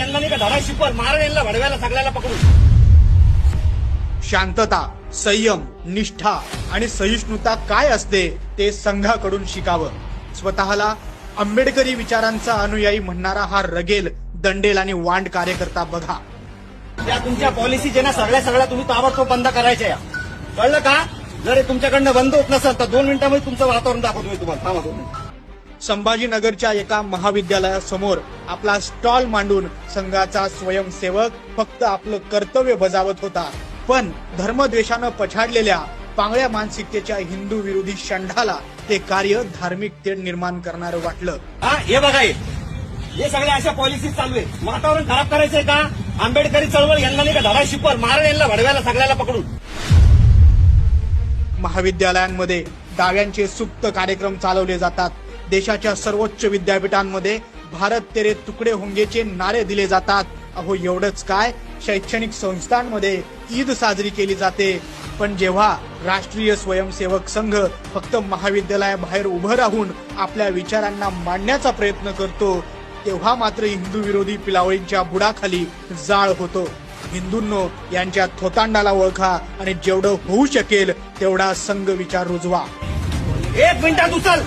यांना नाही का धडा शिकवल मारण यांना भडव्याला सगळ्याला पकडून. शांतता संयम निष्ठा आणि सहिष्णुता काय असते ते संघाकडून शिकावं. स्वतःला आंबेडकरी विचारांचा अनुयायी म्हणणारा हा रगेल दंडेल आणि वांड कार्यकर्ता बघा. त्या तुमच्या पॉलिसी जे ना सगळ्या सगळ्या तुम्ही ताबडतोब बंद करायच्या या. कळलं का? जर हे तुमच्याकडनं बंद होत नसेल तर दोन मिनिटांमध्ये तुमचं वातावरण दाखवतो मी तुम्हाला. थांबा दोन मिनिटं. संभाजीनगरच्या एका महाविद्यालयासमोर आपला स्टॉल मांडून संघाचा स्वयंसेवक फक्त आपलं कर्तव्य बजावत होता. पण धर्मद्वेषानं पछाडलेल्या पांगळ्या मानसिकतेच्या हिंदू विरोधी षंडाला ते कार्य धार्मिक तेढ निर्माण करणारं वाटलं. हा हे बघा हे. सगळ्या अशा पॉलिसी चालू आहे वातावरण खराब करायचंय का? आंबेडकरी चळवळ यांना नाही का धडा शिकवल मारण यांना भडव्याला सगळ्याला पकडून. महाविद्यालयांमध्ये डाव्यांचे सुप्त कार्यक्रम चालवले जातात. देशाच्या सर्वोच्च विद्यापीठांमध्ये भारत तेरे तुकडे होंगेचे नारे दिले जातात. अहो एवढंच काय? शैक्षणिक संस्थांमध्ये ईद साजरी केली जाते. पण जेव्हा राष्ट्रीय स्वयंसेवक संघ फक्त महाविद्यालयाबाहेर उभं राहून आपल्या विचारांना मांडण्याचा प्रयत्न करतो तेव्हा मात्र हिंदू विरोधी पिलावळींच्या बुडाखाली जाळ होतो. हिंदूंनो यांच्या थोतांडाला ओळखा आणि जेवढं होऊ शकेल तेवढा संघ विचार रुजवा. एक मिनिटात उचल